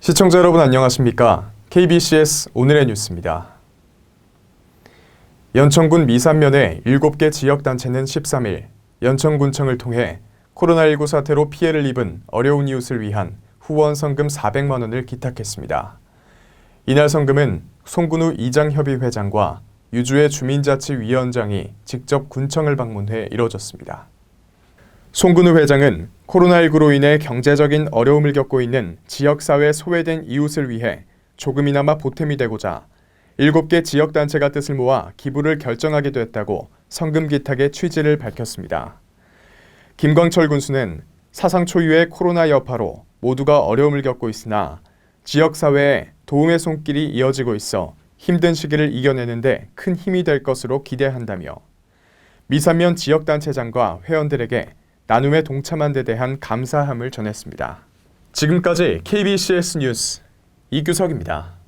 시청자 여러분 안녕하십니까? KBCS 오늘의 뉴스입니다. 연천군 미산면의 7개 지역단체는 13일 연천군청을 통해 코로나19 사태로 피해를 입은 어려운 이웃을 위한 후원 성금 400만 원을 기탁했습니다. 이날 성금은 송군우 이장협의 회장과 유주의 주민자치위원장이 직접 군청을 방문해 이뤄졌습니다. 송근우 회장은 코로나19로 인해 경제적인 어려움을 겪고 있는 지역사회 소외된 이웃을 위해 조금이나마 보탬이 되고자 7개 지역단체가 뜻을 모아 기부를 결정하게 됐다고 성금 기탁의 취지를 밝혔습니다. 김광철 군수는 사상 초유의 코로나 여파로 모두가 어려움을 겪고 있으나 지역사회에 도움의 손길이 이어지고 있어 힘든 시기를 이겨내는데 큰 힘이 될 것으로 기대한다며 미산면 지역단체장과 회원들에게 나눔에 동참한 데 대한 감사함을 전했습니다. 지금까지 KBCS 뉴스 이규석입니다.